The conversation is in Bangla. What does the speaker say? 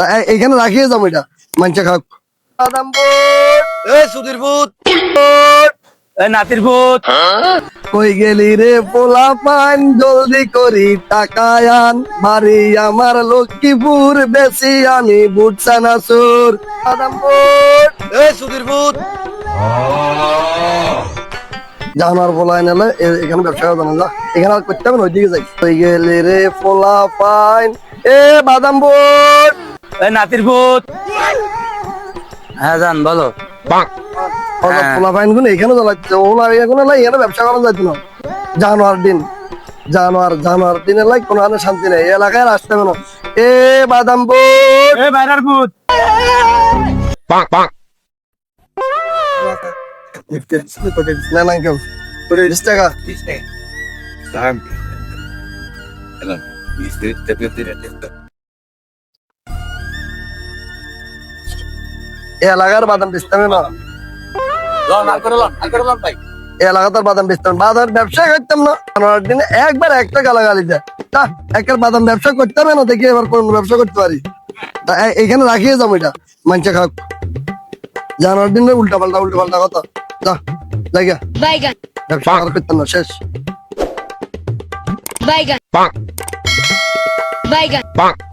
তা এ- এইখানে রাখিয়ে যাব এটা মাঞ্চা খাক। সুধীর বুট নাতির ভূত। কই গেলি রে পোলা পান জলদি করি টাকা আন। বাড়ি আমার লক্ষ্মীপুর বেশি আমি বুট সানাসুর সুধীর বুট জানার পোলা এনে এখানে ব্যবসা জানা যা। এখানে করতে হবে ওইদিকে যাই। কই গেলি রে পোলা পান এ বাদাম বুট। নাতির ভূত। হ্যাঁ জান বলো। হ্যাঁ। গুলো এখানে জ্বালাচ্ছে ওলা এখানে লাই এখানে ব্যবসা করা যাইতো না জানোয়ার দিন। জানোয়ার জানোয়ার দিনে লাই কোনো আনে শান্তি নেই। এলাকায় আসতে হবে এ বাদাম বুট এই বাইরার ভূত। না না কেউ। বিশ টাকা এই এলাকার বাদাম বেচতে হবে না এই এলাকাতার বাদাম বেচতাম। বাদাম ব্যবসা করতাম না। দিনে একবার একটা গালাগালি দেয়। তা একবার বাদাম ব্যবসা করতে হবে না দেখি এবার কোন ব্যবসা করতে পারি। তা এ- এইখানে রাখিয়ে যাব এটা মাঞ্চা খাক জানোয়ার দিনে উল্টা পাল্টা উল্টা পাল্টা কথা। যা জায়গা ব্যবসা আর করতাম না শেষ। বাইগান। বাইগান।